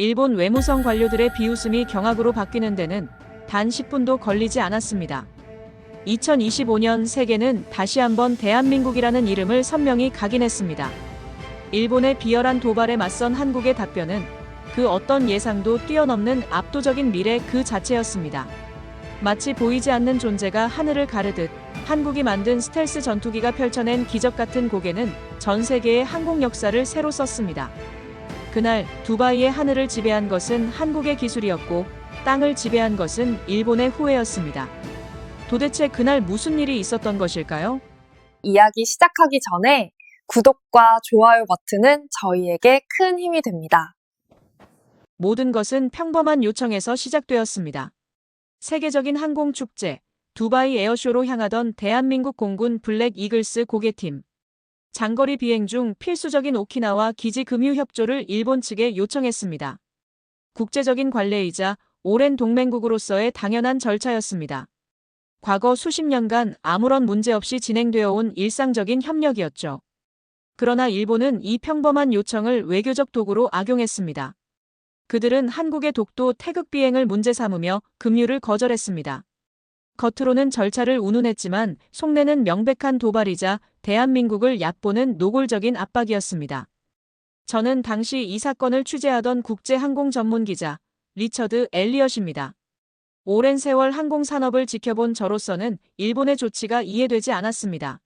일본 외무성 관료들의 비웃음이 경악으로 바뀌는 데는 단 10분도 걸리지 않았습니다. 2025년 세계는 다시 한번 대한민국이라는 이름을 선명히 각인했습니다. 일본의 비열한 도발에 맞선 한국의 답변은 그 어떤 예상도 뛰어넘는 압도적인 미래 그 자체였습니다. 마치 보이지 않는 존재가 하늘을 가르듯 한국이 만든 스텔스 전투기가 펼쳐낸 기적 같은 고개는 전 세계의 항공 역사를 새로 썼습니다. 그날 두바이의 하늘을 지배한 것은 한국의 기술이었고 땅을 지배한 것은 일본의 후예였습니다. 도대체 그날 무슨 일이 있었던 것일까요? 이야기 시작하기 전에 구독과 좋아요 버튼은 저희에게 큰 힘이 됩니다. 모든 것은 평범한 요청에서 시작되었습니다. 세계적인 항공 축제, 두바이 에어쇼로 향하던 대한민국 공군 블랙 이글스 고개팀. 장거리 비행 중 필수적인 오키나와 기지 금유 협조를 일본 측에 요청했습니다. 국제적인 관례이자 오랜 동맹국으로서의 당연한 절차였습니다. 과거 수십 년간 아무런 문제 없이 진행되어 온 일상적인 협력이었죠. 그러나 일본은 이 평범한 요청을 외교적 도구로 악용했습니다. 그들은 한국의 독도 태극 비행을 문제 삼으며 금유를 거절했습니다. 겉으로는 절차를 운운했지만 속내는 명백한 도발이자 대한민국을 얕보는 노골적인 압박이었습니다. 저는 당시 이 사건을 취재하던 국제항공 전문 기자 리처드 엘리엇입니다. 오랜 세월 항공 산업을 지켜본 저로서는 일본의 조치가 이해되지 않았습니다.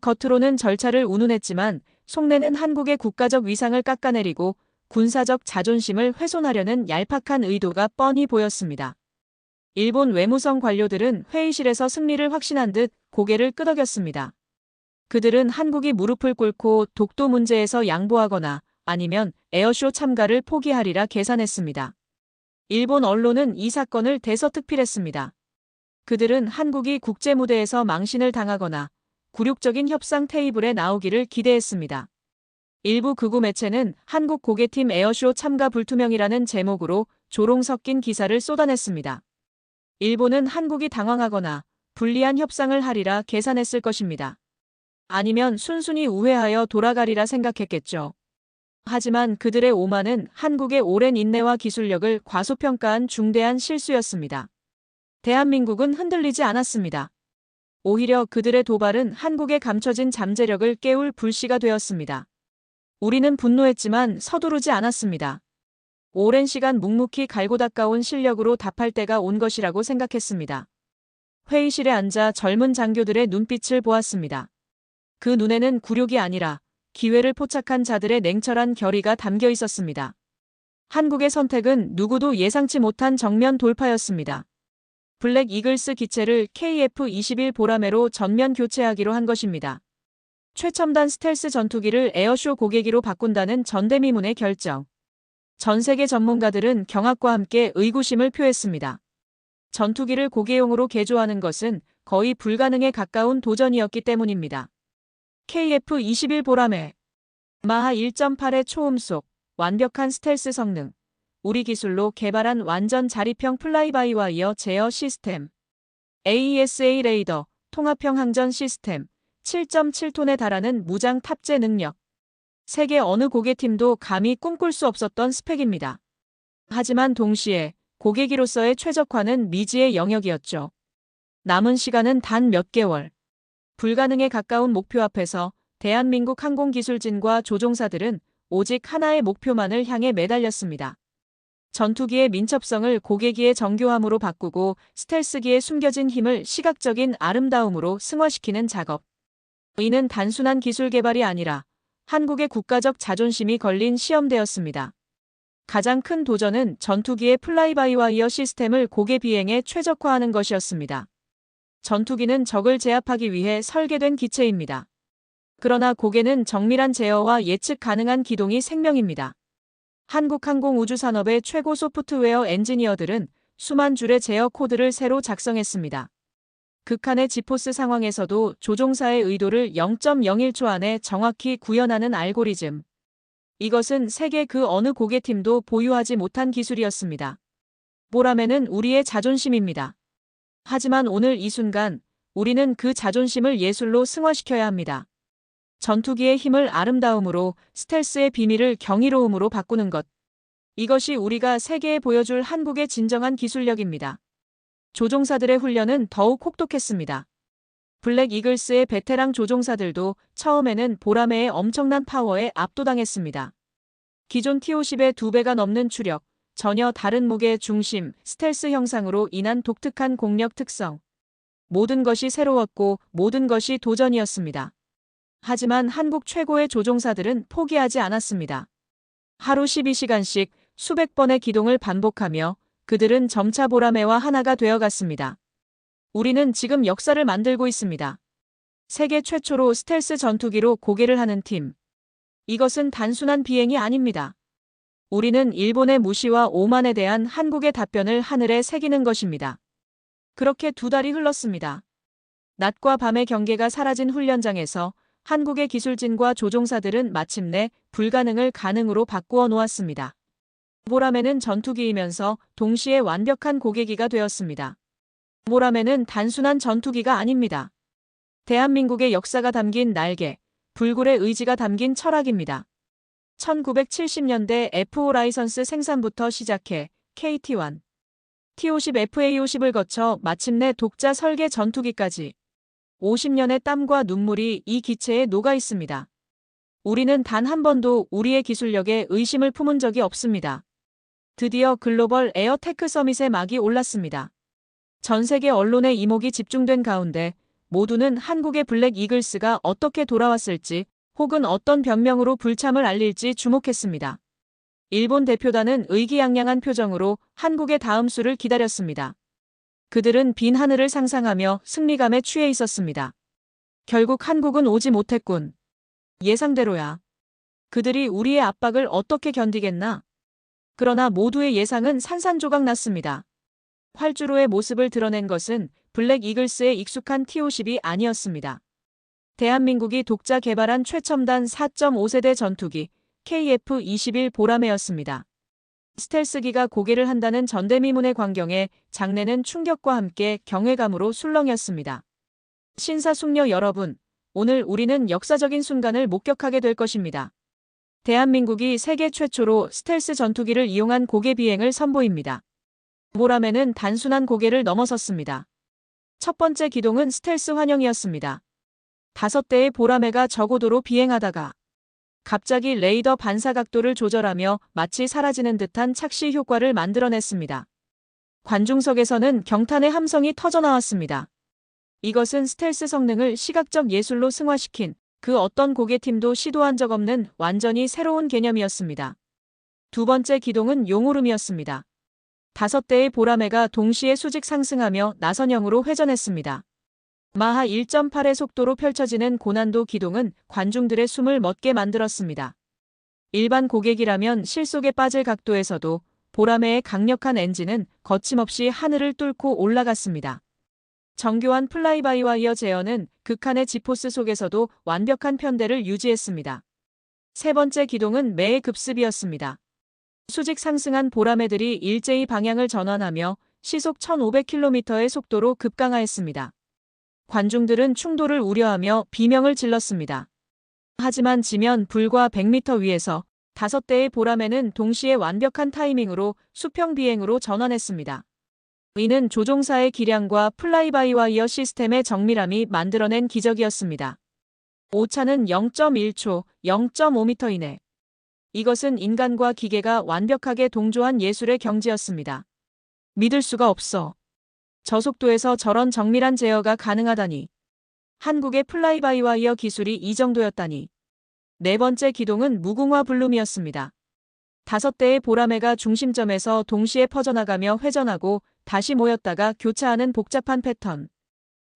겉으로는 절차를 운운했지만 속내는 한국의 국가적 위상을 깎아내리고 군사적 자존심을 훼손하려는 얄팍한 의도가 뻔히 보였습니다. 일본 외무성 관료들은 회의실에서 승리를 확신한 듯 고개를 끄덕였습니다. 그들은 한국이 무릎을 꿇고 독도 문제에서 양보하거나 아니면 에어쇼 참가를 포기하리라 계산했습니다. 일본 언론은 이 사건을 대서특필했습니다. 그들은 한국이 국제무대에서 망신을 당하거나 굴욕적인 협상 테이블에 나오기를 기대했습니다. 일부 극우 매체는 한국 고개팀 에어쇼 참가 불투명이라는 제목으로 조롱 섞인 기사를 쏟아냈습니다. 일본은 한국이 당황하거나 불리한 협상을 하리라 계산했을 것입니다. 아니면 순순히 우회하여 돌아가리라 생각했겠죠. 하지만 그들의 오만은 한국의 오랜 인내와 기술력을 과소평가한 중대한 실수였습니다. 대한민국은 흔들리지 않았습니다. 오히려 그들의 도발은 한국의 감춰진 잠재력을 깨울 불씨가 되었습니다. 우리는 분노했지만 서두르지 않았습니다. 오랜 시간 묵묵히 갈고 닦아온 실력으로 답할 때가 온 것이라고 생각했습니다. 회의실에 앉아 젊은 장교들의 눈빛을 보았습니다. 그 눈에는 굴욕이 아니라 기회를 포착한 자들의 냉철한 결의가 담겨 있었습니다. 한국의 선택은 누구도 예상치 못한 정면 돌파였습니다. 블랙 이글스 기체를 KF-21 보라매로 전면 교체하기로 한 것입니다. 최첨단 스텔스 전투기를 에어쇼 고개기로 바꾼다는 전대미문의 결정. 전 세계 전문가들은 경악과 함께 의구심을 표했습니다. 전투기를 고개용으로 개조하는 것은 거의 불가능에 가까운 도전이었기 때문입니다. KF-21 보라매 마하 1.8의 초음속, 완벽한 스텔스 성능, 우리 기술로 개발한 완전 자립형 플라이바이와 이어 제어 시스템, AESA 레이더, 통합형 항전 시스템, 7.7톤에 달하는 무장 탑재 능력. 세계 어느 고개팀도 감히 꿈꿀 수 없었던 스펙입니다. 하지만 동시에 고객기로서의 최적화는 미지의 영역이었죠. 남은 시간은 단 몇 개월. 불가능에 가까운 목표 앞에서 대한민국 항공기술진과 조종사들은 오직 하나의 목표만을 향해 매달렸습니다. 전투기의 민첩성을 고개기의 정교함으로 바꾸고 스텔스기의 숨겨진 힘을 시각적인 아름다움으로 승화시키는 작업. 이는 단순한 기술 개발이 아니라 한국의 국가적 자존심이 걸린 시험대였습니다. 가장 큰 도전은 전투기의 플라이바이와이어 시스템을 고개 비행에 최적화하는 것이었습니다. 전투기는 적을 제압하기 위해 설계된 기체입니다. 그러나 고개는 정밀한 제어와 예측 가능한 기동이 생명입니다. 한국항공우주산업의 최고 소프트웨어 엔지니어들은 수만 줄의 제어 코드를 새로 작성했습니다. 극한의 지포스 상황에서도 조종사의 의도를 0.01초 안에 정확히 구현하는 알고리즘. 이것은 세계 그 어느 고개팀도 보유하지 못한 기술이었습니다. 보라매는 우리의 자존심입니다. 하지만 오늘 이 순간 우리는 그 자존심을 예술로 승화시켜야 합니다. 전투기의 힘을 아름다움으로, 스텔스의 비밀을 경이로움으로 바꾸는 것. 이것이 우리가 세계에 보여줄 한국의 진정한 기술력입니다. 조종사들의 훈련은 더욱 혹독했습니다. 블랙 이글스의 베테랑 조종사들도 처음에는 보라매의 엄청난 파워에 압도당했습니다. 기존 T-50의 두 배가 넘는 추력, 전혀 다른 무게 중심, 스텔스 형상으로 인한 독특한 공력 특성. 모든 것이 새로웠고 모든 것이 도전이었습니다. 하지만 한국 최고의 조종사들은 포기하지 않았습니다. 하루 12시간씩 수백 번의 기동을 반복하며 그들은 점차 보라매와 하나가 되어갔습니다. 우리는 지금 역사를 만들고 있습니다. 세계 최초로 스텔스 전투기로 고개를 하는 팀. 이것은 단순한 비행이 아닙니다. 우리는 일본의 무시와 오만에 대한 한국의 답변을 하늘에 새기는 것입니다. 그렇게 두 달이 흘렀습니다. 낮과 밤의 경계가 사라진 훈련장에서 한국의 기술진과 조종사들은 마침내 불가능을 가능으로 바꾸어 놓았습니다. 보라매는 전투기이면서 동시에 완벽한 고개기가 되었습니다. 보라매는 단순한 전투기가 아닙니다. 대한민국의 역사가 담긴 날개, 불굴의 의지가 담긴 철학입니다. 1970년대 F5 라이선스 생산부터 시작해 KT1, T50 FA50을 거쳐 마침내 독자 설계 전투기까지 50년의 땀과 눈물이 이 기체에 녹아 있습니다. 우리는 단 한 번도 우리의 기술력에 의심을 품은 적이 없습니다. 드디어 글로벌 에어테크 서밋의 막이 올랐습니다. 전 세계 언론의 이목이 집중된 가운데 모두는 한국의 블랙 이글스가 어떻게 돌아왔을지 혹은 어떤 변명으로 불참을 알릴지 주목했습니다. 일본 대표단은 의기양양한 표정으로 한국의 다음 수를 기다렸습니다. 그들은 빈 하늘을 상상하며 승리감에 취해 있었습니다. 결국 한국은 오지 못했군. 예상대로야. 그들이 우리의 압박을 어떻게 견디겠나? 그러나 모두의 예상은 산산조각 났습니다. 활주로의 모습을 드러낸 것은 블랙 이글스의 익숙한 T-50이 아니었습니다. 대한민국이 독자 개발한 최첨단 4.5세대 전투기 KF-21 보라매였습니다. 스텔스기가 고개를 한다는 전대미문의 광경에 장내는 충격과 함께 경외감으로 술렁였습니다. 신사숙녀 여러분, 오늘 우리는 역사적인 순간을 목격하게 될 것입니다. 대한민국이 세계 최초로 스텔스 전투기를 이용한 고개 비행을 선보입니다. 보라매는 단순한 고개를 넘어섰습니다. 첫 번째 기동은 스텔스 환영이었습니다. 다섯 대의 보라매가 저고도로 비행하다가 갑자기 레이더 반사 각도를 조절하며 마치 사라지는 듯한 착시 효과를 만들어냈습니다. 관중석에서는 경탄의 함성이 터져나왔습니다. 이것은 스텔스 성능을 시각적 예술로 승화시킨 그 어떤 고개팀도 시도한 적 없는 완전히 새로운 개념이었습니다. 두 번째 기동은 용오름이었습니다. 다섯 대의 보라매가 동시에 수직 상승하며 나선형으로 회전했습니다. 마하 1.8의 속도로 펼쳐지는 고난도 기동은 관중들의 숨을 멎게 만들었습니다. 일반 고객이라면 실속에 빠질 각도에서도 보라매의 강력한 엔진은 거침없이 하늘을 뚫고 올라갔습니다. 정교한 플라이바이와 이어 제어는 극한의 지포스 속에서도 완벽한 편대를 유지했습니다. 세 번째 기동은 매의 급습이었습니다. 수직 상승한 보라매들이 일제히 방향을 전환하며 시속 1500km의 속도로 급강하였습니다. 관중들은 충돌을 우려하며 비명을 질렀습니다. 하지만 지면 불과 100m 위에서 다섯 대의 보라매는 동시에 완벽한 타이밍으로 수평 비행으로 전환했습니다. 이는 조종사의 기량과 플라이바이와 이어 시스템의 정밀함이 만들어낸 기적이었습니다. 오차는 0.1초, 0.5m 이내. 이것은 인간과 기계가 완벽하게 동조한 예술의 경지였습니다. 믿을 수가 없어. 저속도에서 저런 정밀한 제어가 가능하다니. 한국의 플라이바이와이어 기술이 이 정도였다니. 네 번째 기동은 무궁화 블룸이었습니다. 다섯 대의 보라매가 중심점에서 동시에 퍼져나가며 회전하고 다시 모였다가 교차하는 복잡한 패턴.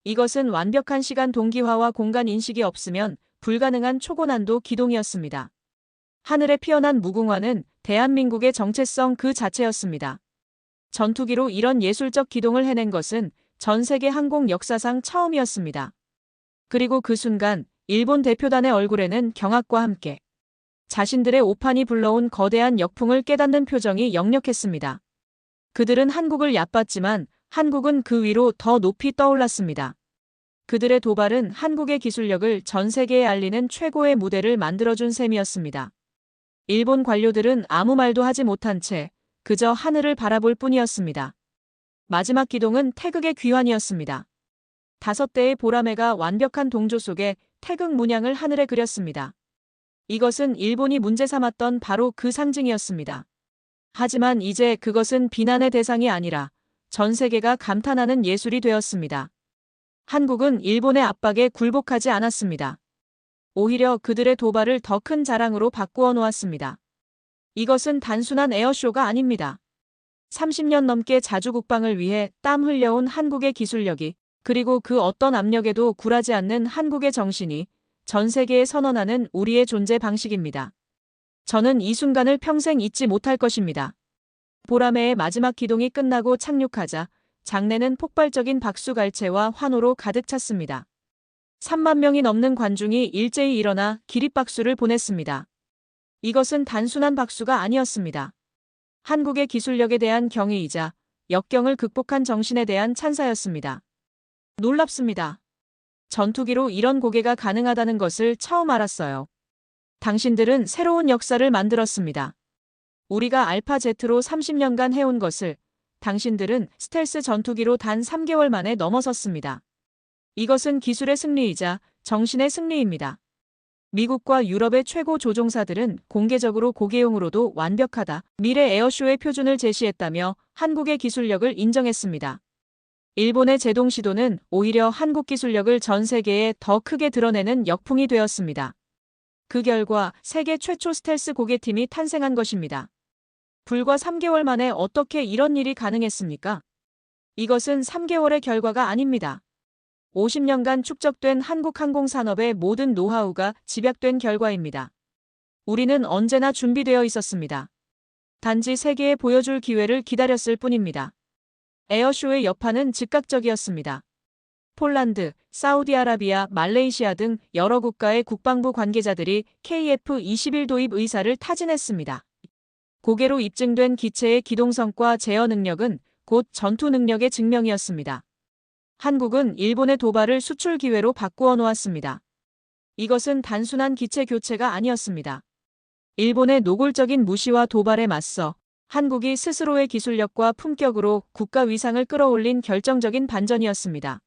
이것은 완벽한 시간 동기화와 공간 인식이 없으면 불가능한 초고난도 기동이었습니다. 하늘에 피어난 무궁화는 대한민국의 정체성 그 자체였습니다. 전투기로 이런 예술적 기동을 해낸 것은 전 세계 항공 역사상 처음이었습니다. 그리고 그 순간 일본 대표단의 얼굴에는 경악과 함께 자신들의 오판이 불러온 거대한 역풍을 깨닫는 표정이 역력했습니다. 그들은 한국을 얕봤지만 한국은 그 위로 더 높이 떠올랐습니다. 그들의 도발은 한국의 기술력을 전 세계에 알리는 최고의 무대를 만들어준 셈이었습니다. 일본 관료들은 아무 말도 하지 못한 채 그저 하늘을 바라볼 뿐이었습니다. 마지막 기동은 태극의 귀환이었습니다. 다섯 대의 보라매가 완벽한 동조 속에 태극 문양을 하늘에 그렸습니다. 이것은 일본이 문제 삼았던 바로 그 상징이었습니다. 하지만 이제 그것은 비난의 대상이 아니라 전 세계가 감탄하는 예술이 되었습니다. 한국은 일본의 압박에 굴복하지 않았습니다. 오히려 그들의 도발을 더 큰 자랑으로 바꾸어 놓았습니다. 이것은 단순한 에어쇼가 아닙니다. 30년 넘게 자주 국방을 위해 땀 흘려온 한국의 기술력이 그리고 그 어떤 압력에도 굴하지 않는 한국의 정신이 전 세계에 선언하는 우리의 존재 방식입니다. 저는 이 순간을 평생 잊지 못할 것입니다. 보라매의 마지막 기동이 끝나고 착륙하자 장내는 폭발적인 박수갈채와 환호로 가득 찼습니다. 3만 명이 넘는 관중이 일제히 일어나 기립박수를 보냈습니다. 이것은 단순한 박수가 아니었습니다. 한국의 기술력에 대한 경의이자 역경을 극복한 정신에 대한 찬사였습니다. 놀랍습니다. 전투기로 이런 고개가 가능하다는 것을 처음 알았어요. 당신들은 새로운 역사를 만들었습니다. 우리가 알파 제트로 30년간 해온 것을 당신들은 스텔스 전투기로 단 3개월 만에 넘어섰습니다. 이것은 기술의 승리이자 정신의 승리입니다. 미국과 유럽의 최고 조종사들은 공개적으로 고개용으로도 완벽하다 미래 에어쇼의 표준을 제시했다며 한국의 기술력을 인정했습니다. 일본의 제동 시도는 오히려 한국 기술력을 전 세계에 더 크게 드러내는 역풍이 되었습니다. 그 결과 세계 최초 스텔스 고개팀이 탄생한 것입니다. 불과 3개월 만에 어떻게 이런 일이 가능했습니까? 이것은 3개월의 결과가 아닙니다. 50년간 축적된 한국 항공산업의 모든 노하우가 집약된 결과입니다. 우리는 언제나 준비되어 있었습니다. 단지 세계에 보여줄 기회를 기다렸을 뿐입니다. 에어쇼의 여파는 즉각적이었습니다. 폴란드, 사우디아라비아, 말레이시아 등 여러 국가의 국방부 관계자들이 KF-21 도입 의사를 타진했습니다. 고개로 입증된 기체의 기동성과 제어 능력은 곧 전투 능력의 증명이었습니다. 한국은 일본의 도발을 수출 기회로 바꾸어 놓았습니다. 이것은 단순한 기체 교체가 아니었습니다. 일본의 노골적인 무시와 도발에 맞서 한국이 스스로의 기술력과 품격으로 국가 위상을 끌어올린 결정적인 반전이었습니다.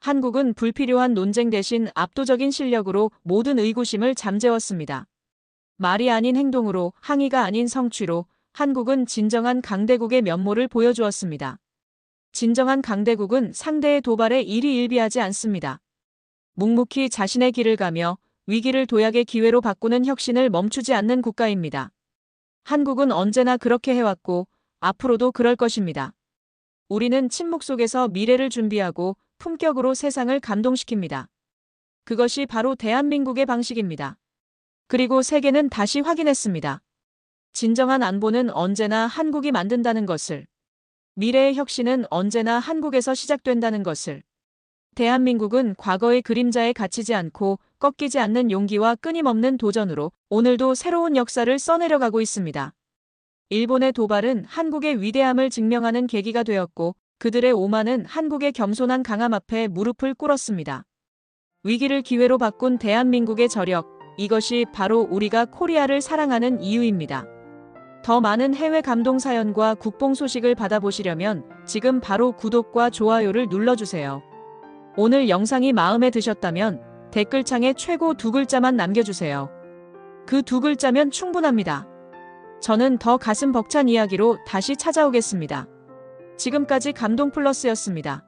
한국은 불필요한 논쟁 대신 압도적인 실력으로 모든 의구심을 잠재웠습니다. 말이 아닌 행동으로 항의가 아닌 성취로 한국은 진정한 강대국의 면모를 보여주었습니다. 진정한 강대국은 상대의 도발에 일희일비하지 않습니다. 묵묵히 자신의 길을 가며 위기를 도약의 기회로 바꾸는 혁신을 멈추지 않는 국가입니다. 한국은 언제나 그렇게 해왔고 앞으로도 그럴 것입니다. 우리는 침묵 속에서 미래를 준비하고 품격으로 세상을 감동시킵니다. 그것이 바로 대한민국의 방식입니다. 그리고 세계는 다시 확인했습니다. 진정한 안보는 언제나 한국이 만든다는 것을. 미래의 혁신은 언제나 한국에서 시작된다는 것을. 대한민국은 과거의 그림자에 갇히지 않고 꺾이지 않는 용기와 끊임없는 도전으로 오늘도 새로운 역사를 써내려가고 있습니다. 일본의 도발은 한국의 위대함을 증명하는 계기가 되었고 그들의 오만은 한국의 겸손한 강함 앞에 무릎을 꿇었습니다. 위기를 기회로 바꾼 대한민국의 저력, 이것이 바로 우리가 코리아를 사랑하는 이유입니다. 더 많은 해외 감동 사연과 국뽕 소식을 받아보시려면 지금 바로 구독과 좋아요를 눌러주세요. 오늘 영상이 마음에 드셨다면 댓글창에 최고 두 글자만 남겨주세요. 그 두 글자면 충분합니다. 저는 더 가슴 벅찬 이야기로 다시 찾아오겠습니다. 지금까지 감동 플러스였습니다.